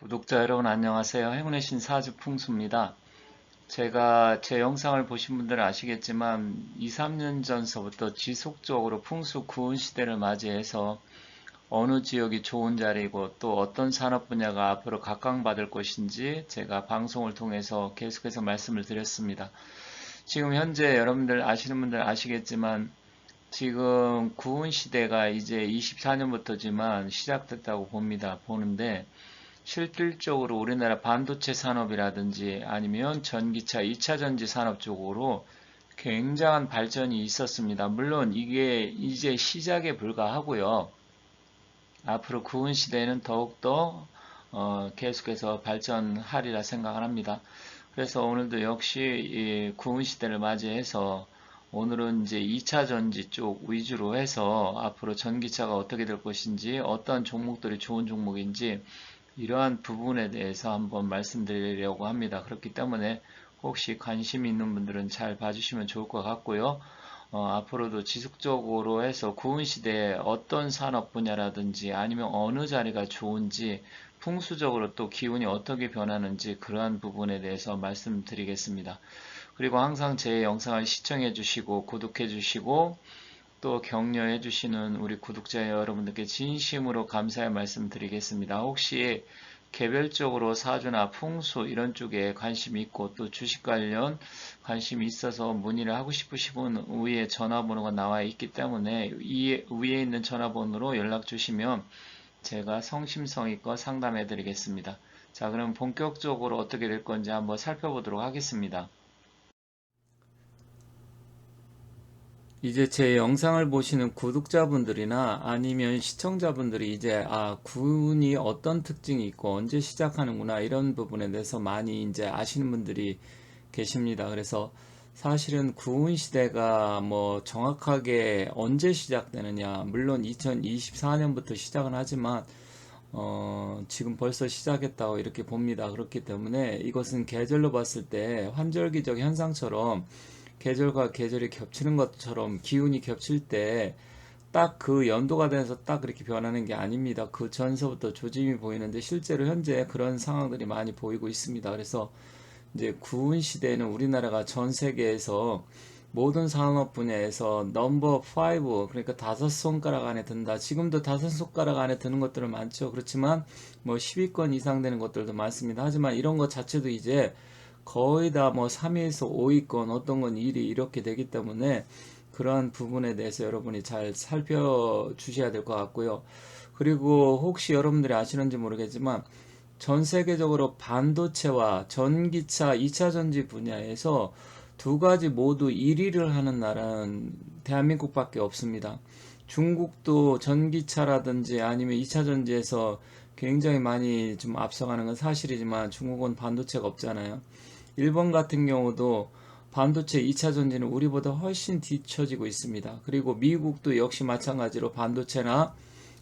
구독자 여러분 안녕하세요. 행운의 신 사주 풍수입니다. 제가 제 영상을 보신 분들은 아시겠지만 2, 3년 전서부터 지속적으로 풍수 구운 시대를 맞이해서 어느 지역이 좋은 자리고 또 어떤 산업 분야가 앞으로 각광받을 것인지 제가 방송을 통해서 계속해서 말씀을 드렸습니다. 지금 현재 여러분들 아시는 분들 아시겠지만 지금 구운 시대가 이제 24년부터지만 시작됐다고 봅니다. 보는데 실질적으로 우리나라 반도체 산업이라든지 아니면 전기차 2차 전지 산업 쪽으로 굉장한 발전이 있었습니다. 물론 이게 이제 시작에 불과하고요. 앞으로 구은 시대에는 더욱더 어, 계속해서 발전하리라 생각을 합니다. 그래서 오늘도 역시 이 구은 시대를 맞이해서 오늘은 이제 2차 전지 쪽 위주로 해서 앞으로 전기차가 어떻게 될 것인지 어떤 종목들이 좋은 종목인지 이러한 부분에 대해서 한번 말씀드리려고 합니다. 그렇기 때문에 혹시 관심 있는 분들은 잘 봐주시면 좋을 것 같고요. 어, 앞으로도 지속적으로 해서 구은 시대에 어떤 산업 분야라든지 아니면 어느 자리가 좋은지 풍수적으로 또 기운이 어떻게 변하는지 그러한 부분에 대해서 말씀드리겠습니다. 그리고 항상 제 영상을 시청해 주시고 구독해 주시고 또 격려해 주시는 우리 구독자 여러분들께 진심으로 감사의 말씀 드리겠습니다. 혹시 개별적으로 사주나 풍수 이런 쪽에 관심이 있고 또 주식 관련 관심이 있어서 문의를 하고 싶으시면 위에 전화번호가 나와 있기 때문에 이 위에 있는 전화번호로 연락 주시면 제가 성심성의껏 상담해 드리겠습니다. 자 그럼 본격적으로 어떻게 될 건지 한번 살펴보도록 하겠습니다. 이제 제 영상을 보시는 구독자분들이나 아니면 시청자분들이 이제 아 군이 어떤 특징이 있고 언제 시작하는구나 이런 부분에 대해서 많이 이제 아시는 분들이 계십니다. 그래서 사실은 구운 시대가 뭐 정확하게 언제 시작되느냐 물론 2024년부터 시작은 하지만 어 지금 벌써 시작했다고 이렇게 봅니다. 그렇기 때문에 이것은 계절로 봤을 때 환절기적 현상처럼 계절과 계절이 겹치는 것처럼 기운이 겹칠 때 딱 그 연도가 돼서 딱 그렇게 변하는 게 아닙니다. 그 전서부터 조짐이 보이는데 실제로 현재 그런 상황들이 많이 보이고 있습니다. 그래서 이제 구은 시대에는 우리나라가 전 세계에서 모든 산업 분야에서 넘버 5 그러니까 다섯 손가락 안에 든다. 지금도 다섯 손가락 안에 드는 것들은 많죠. 그렇지만 뭐 10위권 이상 되는 것들도 많습니다. 하지만 이런 것 자체도 이제 거의 다 뭐 3위에서 5위권 어떤 건 1위 이렇게 되기 때문에 그러한 부분에 대해서 여러분이 잘 살펴주셔야 될 것 같고요. 그리고 혹시 여러분들이 아시는지 모르겠지만 전 세계적으로 반도체와 전기차 2차 전지 분야에서 두 가지 모두 1위를 하는 나라는 대한민국밖에 없습니다. 중국도 전기차라든지 아니면 2차 전지에서 굉장히 많이 좀 앞서가는 건 사실이지만 중국은 반도체가 없잖아요. 일본 같은 경우도 반도체 2차 전지는 우리보다 훨씬 뒤처지고 있습니다. 그리고 미국도 역시 마찬가지로 반도체나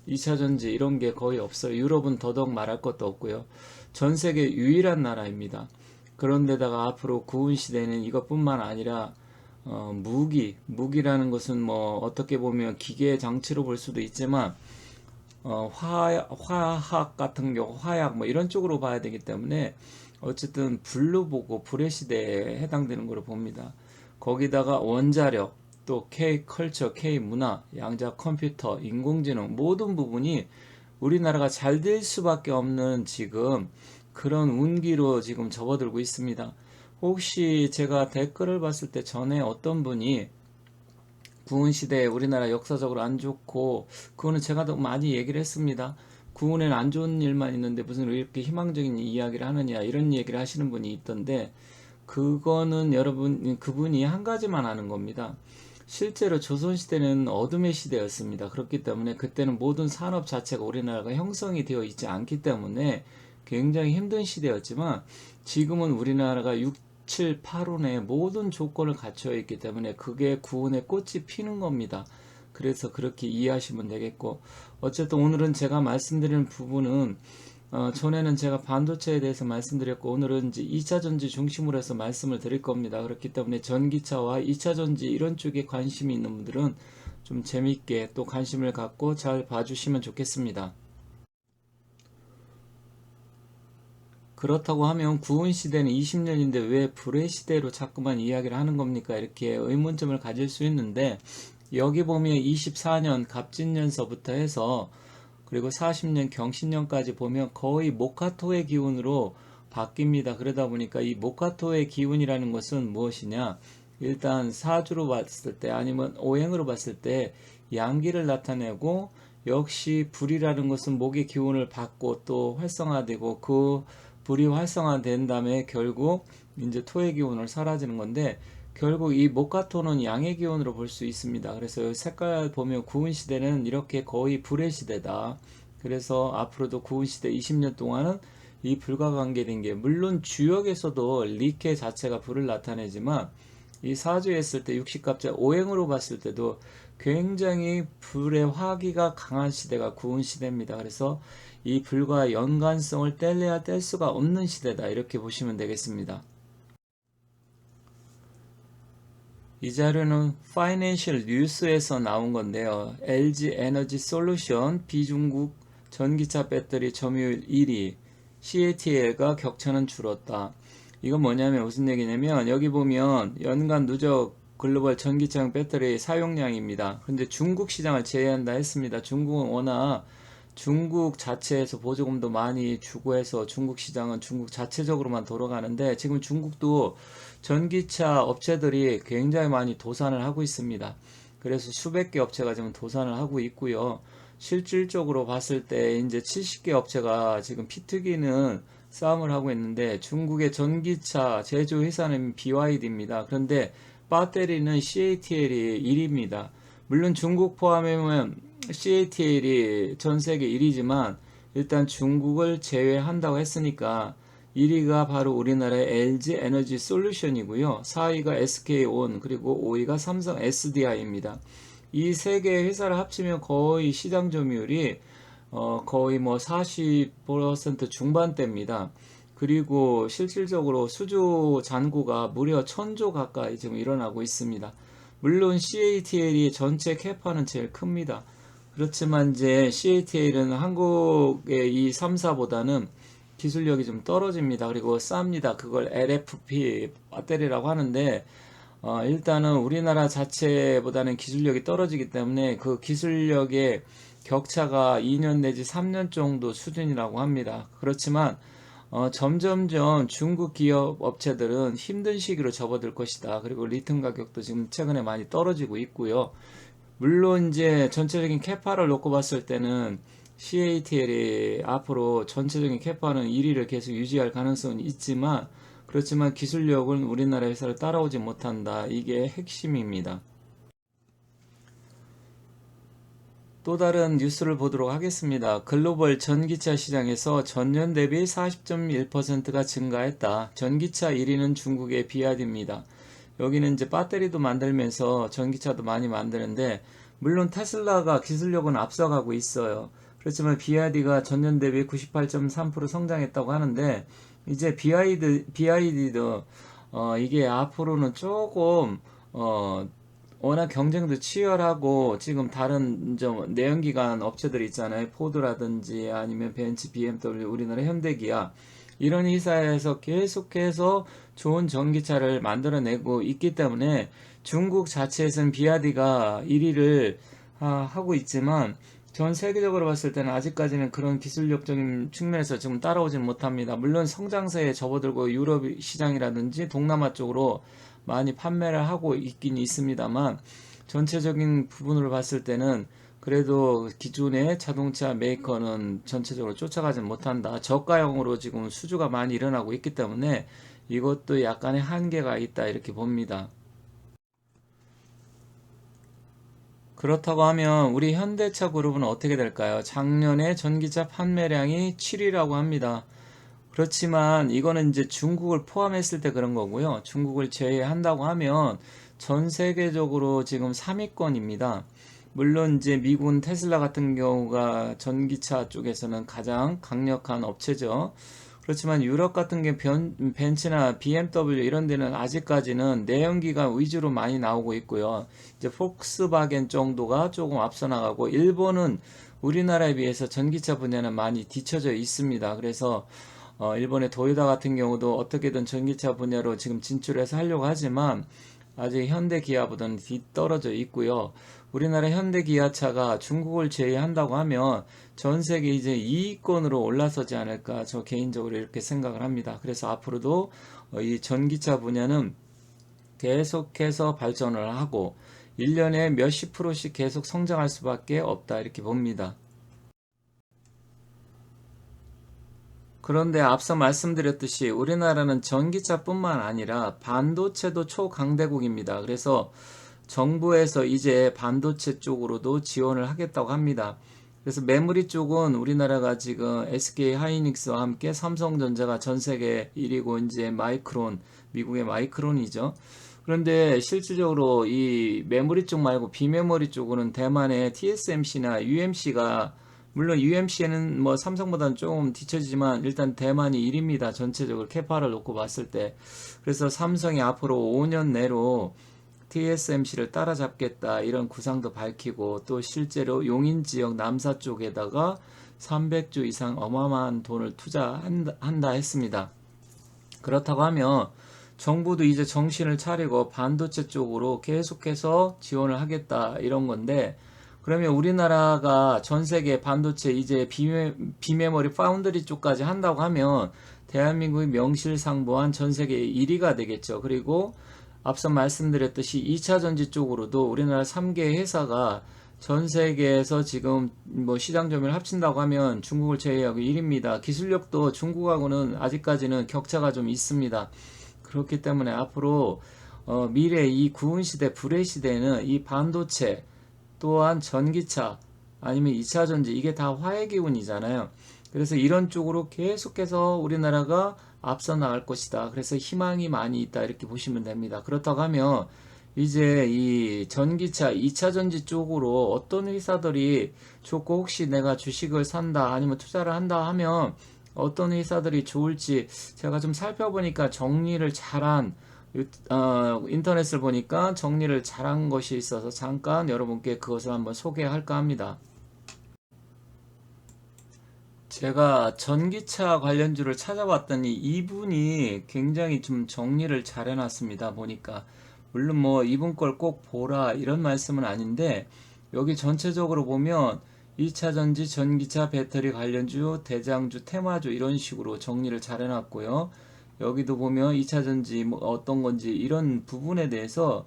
2차 전지 이런 게 거의 없어요. 유럽은 더더욱 말할 것도 없고요. 전 세계 유일한 나라입니다. 그런데다가 앞으로 구은 시대는 이것뿐만 아니라 어, 무기, 무기라는 것은 뭐 어떻게 보면 기계 장치로 볼 수도 있지만 어, 화, 화학 같은 경우 화약 뭐 이런 쪽으로 봐야 되기 때문에 어쨌든 불로 보고 불의 시대에 해당되는 걸로 봅니다. 거기다가 원자력, 또 K 컬처, K 문화, 양자 컴퓨터, 인공지능 모든 부분이 우리나라가 잘 될 수밖에 없는 지금 그런 운기로 지금 접어들고 있습니다. 혹시 제가 댓글을 봤을 때 전에 어떤 분이 구은 시대에 우리나라 역사적으로 안 좋고 그거는 제가 더 많이 얘기를 했습니다. 구운에는 안 좋은 일만 있는데 무슨 이렇게 희망적인 이야기를 하느냐 이런 얘기를 하시는 분이 있던데 그거는 여러분 그분이 한 가지만 하는 겁니다. 실제로 조선시대는 어둠의 시대였습니다. 그렇기 때문에 그때는 모든 산업 자체가 우리나라가 형성이 되어 있지 않기 때문에 굉장히 힘든 시대였지만 지금은 우리나라가 6, 7, 8원의 모든 조건을 갖춰 있기 때문에 그게 구원의 꽃이 피는 겁니다. 그래서 그렇게 이해하시면 되겠고 어쨌든 오늘은 제가 말씀드리는 부분은 어, 전에는 제가 반도체에 대해서 말씀드렸고 오늘은 이제 2차 전지 중심으로 해서 말씀을 드릴 겁니다. 그렇기 때문에 전기차와 2차 전지 이런 쪽에 관심이 있는 분들은 좀 재미있게 또 관심을 갖고 잘 봐주시면 좋겠습니다. 그렇다고 하면 구은 시대는 20년인데 왜 불의 시대로 자꾸만 이야기를 하는 겁니까? 이렇게 의문점을 가질 수 있는데 여기 보면 24년 갑진년서부터 해서 그리고 40년 경신년까지 보면 거의 모카토의 기운으로 바뀝니다. 그러다 보니까 이 모카토의 기운이라는 것은 무엇이냐? 일단 사주로 봤을 때 아니면 오행으로 봤을 때 양기를 나타내고 역시 불이라는 것은 목의 기운을 받고 또 활성화되고 그 불이 활성화된 다음에 결국 이제 토의 기운을 사라지는 건데 결국 이 목화토는 양의 기운으로 볼 수 있습니다. 그래서 색깔 보면 구은 시대는 이렇게 거의 불의 시대다. 그래서 앞으로도 구은 시대 20년 동안은 이 불과 관계된 게 물론 주역에서도 리케 자체가 불을 나타내지만 이 사주에 했을 때 육식갑자 오행으로 봤을 때도 굉장히 불의 화기가 강한 시대가 구은 시대입니다. 그래서 이 불과 연관성을 뗄래야 뗄 수가 없는 시대다. 이렇게 보시면 되겠습니다. 이 자료는 파이낸셜 뉴스에서 나온 건데요. LG 에너지 솔루션 비중국 전기차 배터리 점유율 1위, CATL가 격차는 줄었다. 이건 뭐냐면 무슨 얘기냐면 여기 보면 연간 누적 글로벌 전기차용 배터리 사용량입니다. 근데 중국 시장을 제외한다 했습니다. 중국은 워낙 중국 자체에서 보조금도 많이 주고 해서 중국 시장은 중국 자체적으로만 돌아가는데 지금 중국도 전기차 업체들이 굉장히 많이 도산을 하고 있습니다. 그래서 수백 개 업체가 지금 도산을 하고 있고요. 실질적으로 봤을 때 이제 70개 업체가 지금 피트기는 싸움을 하고 있는데 중국의 전기차 제조 회사는 BYD입니다. 그런데 배터리는 CATL이 1위입니다. 물론 중국 포함하면 CATL이 전 세계 1위지만 일단 중국을 제외한다고 했으니까 1위가 바로 우리나라의 LG 에너지 솔루션이고요. 4위가 SK온 그리고 5위가 삼성 SDI입니다. 이 세 개의 회사를 합치면 거의 시장 점유율이 어, 거의 뭐 40% 중반대입니다. 그리고 실질적으로 수주 잔고가 무려 천조 가까이 지금 일어나고 있습니다. 물론 CATL이 전체 캐파는 제일 큽니다. 그렇지만 이제 CATL은 한국의 이 3사보다는 기술력이 좀 떨어집니다. 그리고 쌉니다. 그걸 LFP 배터리라고 하는데 어, 일단은 우리나라 자체보다는 기술력이 떨어지기 때문에 그 기술력의 격차가 2년 내지 3년 정도 수준이라고 합니다. 그렇지만 어, 점점점 중국 기업 업체들은 힘든 시기로 접어들 것이다. 그리고 리튬 가격도 지금 최근에 많이 떨어지고 있고요. 물론 이제 전체적인 캐파를 놓고 봤을 때는 CATL이 앞으로 전체적인 캐파는 1위를 계속 유지할 가능성은 있지만 그렇지만 기술력은 우리나라 회사를 따라오지 못한다. 이게 핵심입니다. 또 다른 뉴스를 보도록 하겠습니다. 글로벌 전기차 시장에서 전년 대비 40.1%가 증가했다. 전기차 1위는 중국의 비아디입니다. 여기는 이제 배터리도 만들면서 전기차도 많이 만드는데 물론 테슬라가 기술력은 앞서가고 있어요. 그렇지만 비아디가 전년 대비 98.3% 성장했다고 하는데 이제 비아이드 비아이디도 어 이게 앞으로는 조금 어 워낙 경쟁도 치열하고 지금 다른 좀 내연기관 업체들 있잖아요. 포드라든지 아니면 벤츠, BMW, 우리나라 현대기아 이런 회사에서 계속해서 좋은 전기차를 만들어내고 있기 때문에 중국 자체에서는 비아디가 1위를 하고 있지만 전 세계적으로 봤을 때는 아직까지는 그런 기술력적인 측면에서 지금 따라오진 못합니다. 물론 성장세에 접어들고 유럽 시장이라든지 동남아 쪽으로 많이 판매를 하고 있긴 있습니다만 전체적인 부분으로 봤을 때는 그래도 기존의 자동차 메이커는 전체적으로 쫓아가지 못한다. 저가형으로 지금 수주가 많이 일어나고 있기 때문에 이것도 약간의 한계가 있다 이렇게 봅니다. 그렇다고 하면 우리 현대차 그룹은 어떻게 될까요? 작년에 전기차 판매량이 7위라고 합니다. 그렇지만 이거는 이제 중국을 포함했을 때 그런 거고요. 중국을 제외한다고 하면 전 세계적으로 지금 3위권입니다. 물론 이제 미군 테슬라 같은 경우가 전기차 쪽에서는 가장 강력한 업체죠. 그렇지만 유럽 같은 게 변, 벤츠나 BMW 이런 데는 아직까지는 내연기가 위주로 많이 나오고 있고요. 이제 폭스바겐 정도가 조금 앞서 나가고 일본은 우리나라에 비해서 전기차 분야는 많이 뒤쳐져 있습니다. 그래서 어, 일본의 도요타 같은 경우도 어떻게든 전기차 분야로 지금 진출해서 하려고 하지만 아직 현대 기아보다는 뒤떨어져 있고요. 우리나라 현대 기아차가 중국을 제외한다고 하면 전 세계 이제 2위권으로 올라서지 않을까 저 개인적으로 이렇게 생각을 합니다. 그래서 앞으로도 어, 이 전기차 분야는 계속해서 발전을 하고 1년에 몇십 프로씩 계속 성장할 수밖에 없다 이렇게 봅니다. 그런데 앞서 말씀드렸듯이 우리나라는 전기차뿐만 아니라 반도체도 초강대국입니다. 그래서 정부에서 이제 반도체 쪽으로도 지원을 하겠다고 합니다. 그래서 메모리 쪽은 우리나라가 지금 SK 하이닉스와 함께 삼성전자가 전 세계 1위고 이제 마이크론, 미국의 마이크론이죠. 그런데 실질적으로 이 메모리 쪽 말고 비메모리 쪽으로는 대만의 TSMC나 UMC가 물론 UMC는 뭐 삼성보다는 조금 뒤처지지만 일단 대만이 1위입니다. 전체적으로 캐파를 놓고 봤을 때. 그래서 삼성이 앞으로 5년 내로 TSMC를 따라잡겠다 이런 구상도 밝히고 또 실제로 용인 지역 남사 쪽에다가 300조 이상 어마어마한 돈을 투자한다 했습니다. 그렇다고 하면 정부도 이제 정신을 차리고 반도체 쪽으로 계속해서 지원을 하겠다 이런 건데 그러면 우리나라가 전 세계 반도체 이제 비메, 비메모리 파운드리 쪽까지 한다고 하면 대한민국이 명실상부한 전 세계 1위가 되겠죠. 그리고 앞서 말씀드렸듯이 2차 전지 쪽으로도 우리나라 3개 회사가 전 세계에서 지금 뭐 시장 점유를 합친다고 하면 중국을 제외하고 1위입니다. 기술력도 중국하고는 아직까지는 격차가 좀 있습니다. 그렇기 때문에 앞으로 어, 미래 이 구은 시대, 불의 시대는 이 반도체 또한 전기차 아니면 2차 전지 이게 다 화해 기운이잖아요. 그래서 이런 쪽으로 계속해서 우리나라가 앞서 나갈 것이다. 그래서 희망이 많이 있다. 이렇게 보시면 됩니다. 그렇다고 하면 이제 이 전기차 2차 전지 쪽으로 어떤 회사들이 좋고 혹시 내가 주식을 산다 아니면 투자를 한다 하면 어떤 회사들이 좋을지 제가 좀 살펴보니까 정리를 잘한 어, 인터넷을 보니까 정리를 잘한 것이 있어서 잠깐 여러분께 그것을 한번 소개할까 합니다. 제가 전기차 관련주를 찾아봤더니 이분이 굉장히 좀 정리를 잘 해놨습니다. 보니까 물론 뭐 이분 걸 꼭 보라 이런 말씀은 아닌데 여기 전체적으로 보면 2차 전지 전기차 배터리 관련주 대장주 테마주 이런 식으로 정리를 잘 해놨고요. 여기도 보면 2차 전지 뭐 어떤 건지 이런 부분에 대해서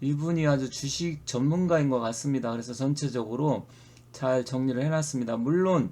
이분이 아주 주식 전문가인 것 같습니다. 그래서 전체적으로 잘 정리를 해놨습니다. 물론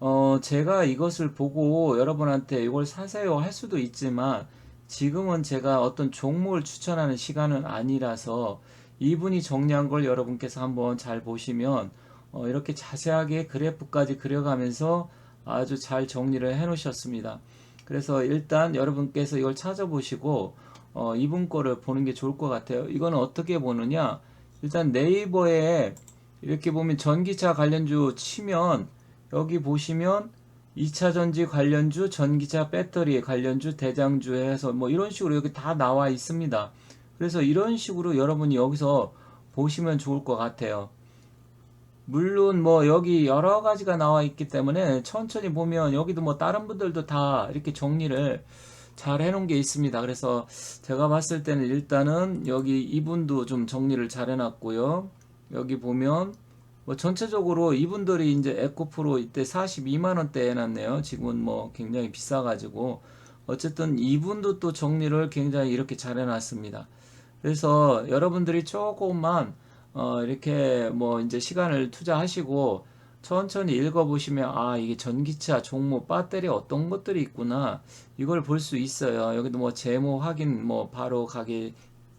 어 제가 이것을 보고 여러분한테 이걸 사세요 할 수도 있지만 지금은 제가 어떤 종목을 추천하는 시간은 아니라서 이분이 정리한 걸 여러분께서 한번 잘 보시면 어 이렇게 자세하게 그래프까지 그려가면서 아주 잘 정리를 해 놓으셨습니다. 그래서 일단 여러분께서 이걸 찾아보시고 어, 이분 거를 보는 게 좋을 것 같아요. 이거는 어떻게 보느냐? 일단 네이버에 이렇게 보면 전기차 관련주 치면 여기 보시면 2차 전지 관련주, 전기차 배터리 관련주, 대장주 해서 뭐 이런 식으로 여기 다 나와 있습니다. 그래서 이런 식으로 여러분이 여기서 보시면 좋을 것 같아요. 물론 뭐 여기 여러 가지가 나와 있기 때문에 천천히 보면 여기도 뭐 다른 분들도 다 이렇게 정리를 잘 해놓은 게 있습니다. 그래서 제가 봤을 때는 일단은 여기 이분도 좀 정리를 잘 해놨고요. 여기 보면 뭐 전체적으로 이분들이 이제 에코프로 이때 42만 원대 해놨네요. 지금은 뭐 굉장히 비싸가지고 어쨌든 이분도 또 정리를 굉장히 이렇게 잘 해놨습니다. 그래서 여러분들이 조금만 어, 이렇게 뭐 이제 시간을 투자하시고 천천히 읽어보시면 아 이게 전기차 종목 배터리 어떤 것들이 있구나. 이걸 볼 수 있어요. 여기도 뭐 제목 확인 뭐 바로 가게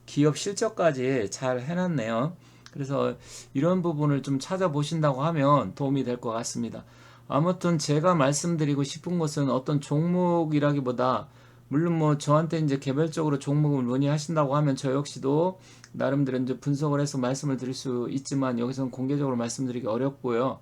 기업 실적까지 잘 해놨네요. 그래서 이런 부분을 좀 찾아보신다고 하면 도움이 될 것 같습니다. 아무튼 제가 말씀드리고 싶은 것은 어떤 종목이라기보다 물론 뭐 저한테 이제 개별적으로 종목을 문의하신다고 하면 저 역시도 나름대로 이제 분석을 해서 말씀을 드릴 수 있지만 여기서는 공개적으로 말씀드리기 어렵고요.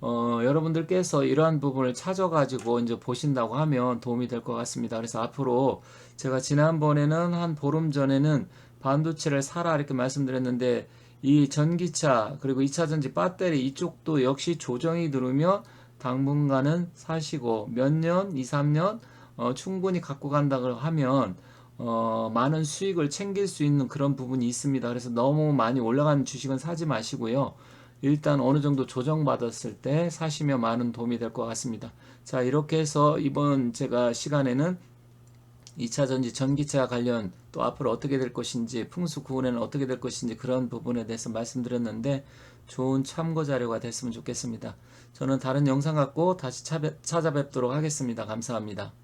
어, 여러분들께서 이러한 부분을 찾아가지고 이제 보신다고 하면 도움이 될 것 같습니다. 그래서 앞으로 제가 지난번에는 한 보름 전에는 반도체를 사라 이렇게 말씀드렸는데 이 전기차 그리고 2차 전지 배터리 이쪽도 역시 조정이 들으며 당분간은 사시고 몇 년, 2, 3년 어, 충분히 갖고 간다고 하면 어, 많은 수익을 챙길 수 있는 그런 부분이 있습니다. 그래서 너무 많이 올라가는 주식은 사지 마시고요. 일단 어느 정도 조정받았을 때 사시면 많은 도움이 될 것 같습니다. 자, 이렇게 해서 이번 제가 시간에는 2차 전지 전기차 관련 또 앞으로 어떻게 될 것인지 풍수 구원에는 어떻게 될 것인지 그런 부분에 대해서 말씀드렸는데 좋은 참고 자료가 됐으면 좋겠습니다. 저는 다른 영상 갖고 다시 찾아뵙도록 하겠습니다. 감사합니다.